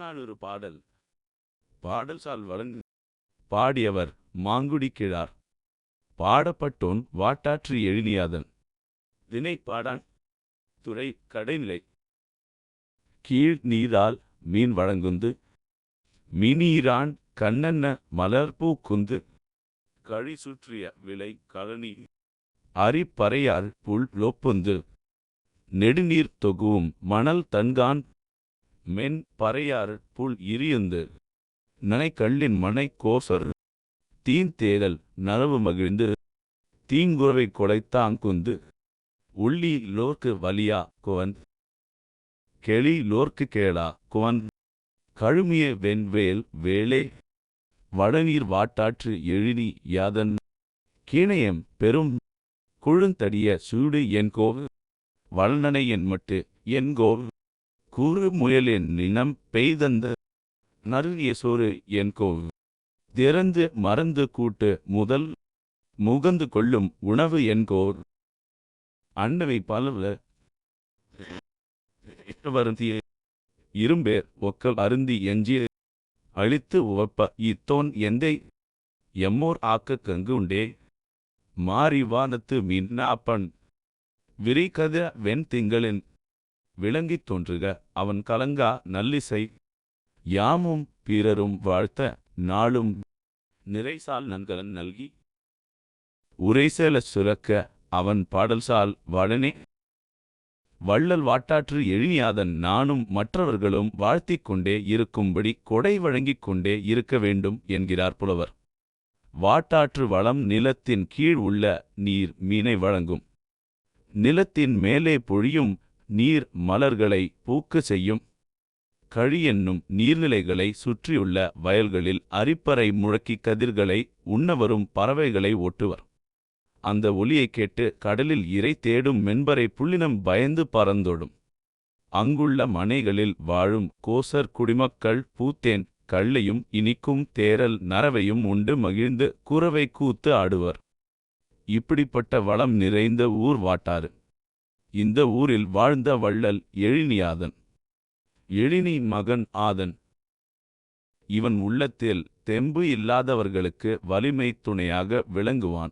புறநானூறு பாடல் பாடல். சால் வழங்கு பாடியவர் மாங்குடி கிழார் பாடப்பட்டோன் வாட்டாற்று எழினியாதன் தினை பாடான் துறை கடைநிலை. கீழ் நீரால் மீன் வழங்குந்து மினீரான் கண்ணன்ன மலர்பூ குந்து கழி சுற்றிய விலை கழனி அரிப்பறையார் புல் லோப்புந்து நெடுநீர் தொகுவும் மணல் தன்கான் மென் பறையாறு புல் இரியுந்து நனைக்கல்லின் மனை கோசர் தீன் தேடல் நரவு மகிழ்ந்து தீங்குறவை கொலைத்தாங்குந்து உள்ளி லோர்க்கு வலியா குவன் கெளி லோர்க்கு கேளா குவன் கழுமிய வெண்வேல் வேளே வடநீர் வாட்டாற்று எழினி யாதன் கீணையம் பெரும் குழுந்தடிய சூடு என்கோ வளநனை என் மட்டு என்கோ கூறு முயலின் நினம் பெய்தந்த நறுகிய சோறு என்கோ திறந்து மறந்து கூட்டு முதல் முகந்து கொள்ளும் உணவு என்கோர் அன்னவை பலவ வருந்திய இரும்பேர் ஒக்கல் அருந்தி எஞ்சிய அழித்து உவப்ப இத்தோன் எந்தை எம்மோர் ஆக்க கங்கு உண்டே. மாறி வானத்து மீன் அப்பன் விரிகத வெண் திங்களின் விளங்கித் தோன்றுக. அவன் கலங்கா நல்லிசை. யாமும் பிறரும் வாழ்த்த நாளும் நிறைசால் நன்கலன் நல்கி. உரைசேல சுரக்க அவன் பாடல்சால் வடனே வள்ளல் வாட்டாற்று எழினியாதன் நானும் மற்றவர்களும் வாழ்த்திக் கொண்டே இருக்கும்படி கொடை வழங்கிக் கொண்டே இருக்க வேண்டும் என்கிறார் புலவர். வாட்டாற்று வளம் நிலத்தின் கீழ் உள்ள நீர் மீனை வழங்கும். நிலத்தின் மேலே பொழியும் நீர் மலர்களை பூக்க செய்யும். கழி என்னும் நீர்நிலைகளை சுற்றியுள்ள வயல்களில் அரிப்பறை முழக்கி கதிர்களை உண்ணவரும் பறவைகளை ஓட்டுவர். அந்த ஒலியைக் கேட்டு கடலில் இரை தேடும் மென்பரை புள்ளினம் பயந்து பறந்தோடும். அங்குள்ள மனைகளில் வாழும் கோசர் குடிமக்கள் பூத்தேன் கள்ளையும் இனிக்கும் தேரல் நரவையும் உண்டு மகிழ்ந்து குறவை கூத்து ஆடுவர். இப்படிப்பட்ட வளம் நிறைந்த ஊர் வாட்டாறு இந்த ஊரில் வாழ்ந்த வள்ளல் எழினியாதன். எழினி மகன் ஆதன். இவன் உள்ளத்தில் தெம்பு இல்லாதவர்களுக்கு வலிமை துணையாக விளங்குவான்.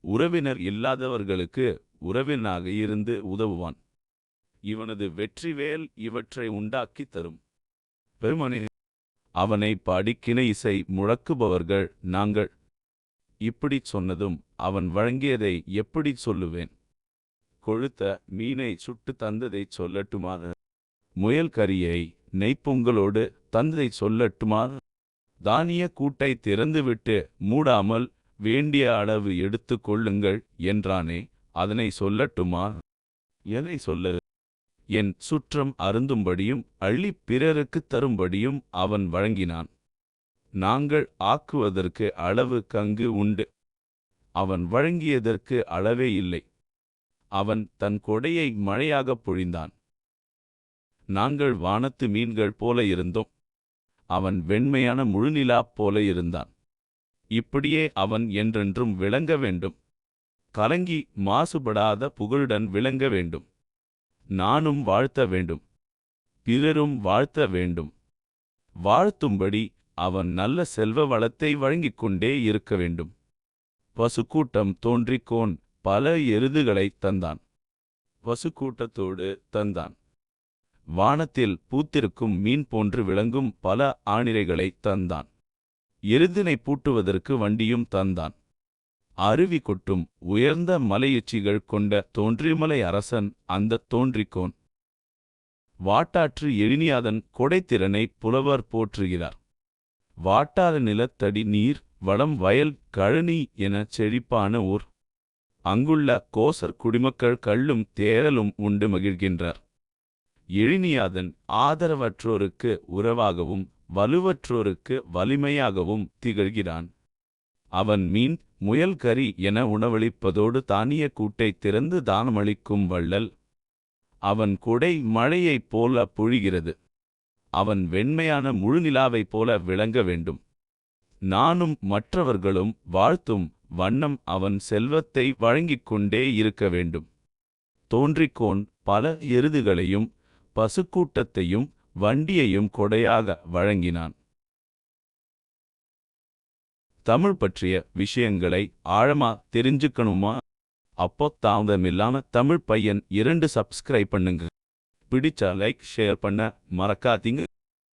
உறவினர் இல்லாதவர்களுக்கு உறவினாக இருந்து உதவுவான். இவனது வெற்றிவேல் இவற்றை உண்டாக்கித் தரும். பெருமனே அவனை பாடி இசை முழக்குபவர்கள் நாங்கள். இப்படிச் சொன்னதும் அவன் வழங்கியதை எப்படிச் சொல்லுவேன்? கொழுத்த மீனை சுட்டு தந்ததைச் சொல்லட்டுமா முயல் கரியை நெய்ப்பொங்கலோடு தந்ததைச் சொல்லட்டுமா தானிய கூட்டை திறந்துவிட்டு மூடாமல் வேண்டிய அளவு எடுத்து கொள்ளுங்கள் என்றானே அதனை சொல்லட்டுமா எதை சொல்ல? என் சுற்றம் அருந்தும்படியும் அள்ளிப் பிறருக்குத் தரும்படியும் அவன் வழங்கினான். நாங்கள் ஆக்குவதற்கு அளவு கங்கு உண்டு. அவன் வழங்கியதற்கு அளவே இல்லை. அவன் தன் கொடையை மழையாகப் பொழிந்தான். நாங்கள் வானத்து மீன்கள் போல இருந்தோம். அவன் வெண்மையான முழுநிலா போல இருந்தான். இப்படியே அவன் என்றென்றும் விளங்க வேண்டும். கலங்கி மாசுபடாத புகழுடன் விளங்க வேண்டும். நானும் வாழ்த்த வேண்டும். பிறரும் வாழ்த்த வேண்டும். வாழ்த்தும்படி அவன் நல்ல செல்வ வளத்தை வழங்கிக் கொண்டே இருக்க வேண்டும். பசுக்கூட்டம் தோன்றிக்கோன் பல எருதுகளைத் தந்தான். பசுக்கூட்டத்தோடு தந்தான். வானத்தில் பூத்திருக்கும் மீன் போன்று விளங்கும் பல ஆணிரைகளைத் தந்தான். எருதினை பூட்டுவதற்கு வண்டியும் தந்தான். அருவி கொட்டும் உயர்ந்த மலையுச்சிகள் கொண்ட தோன்றிமலை அரசன் அந்தத் தோன்றிக்கோன். வாட்டாற்று எழினியாதன் கொடைத்திறனை புலவர் போற்றுகிறார். வாட்டாத நிலத்தடி நீர் வளம் வயல் கழனி என செழிப்பான ஊர். அங்குள்ள கோசர் குடிமக்கள் கள்ளும் தேரலும் உண்டு மகிழ்கின்றார். எழினியாதன் ஆதரவற்றோருக்கு உறவாகவும் வலுவற்றோருக்கு வலிமையாகவும் திகழ்கிறான். அவன் மீன் முயல் கறி என உணவளிப்பதோடு தானிய கூட்டை திறந்து தானமளிக்கும் வள்ளல். அவன் கொடை மழையைப் போல பொழிகிறது. அவன் வெண்மையான முழுநிலாவைப் போல விளங்க வேண்டும். நானும் மற்றவர்களும் வாழ்த்தும் வண்ணம் அவன் செல்வத்தை வழங்கிக் கொண்டே இருக்க வேண்டும். தோன்றிக்கோன் பல எருதுகளையும் பசுக்கூட்டத்தையும் வண்டியையும் கொடையாக வழங்கினான். தமிழ் பற்றிய விஷயங்களை ஆழமா தெரிஞ்சுக்கணுமா? அப்போ தாமதமில்லாம தமிழ் பையன் இரண்டு சப்ஸ்கிரைப் பண்ணுங்க. பிடிச்சா லைக் ஷேர் பண்ண மறக்காதீங்க.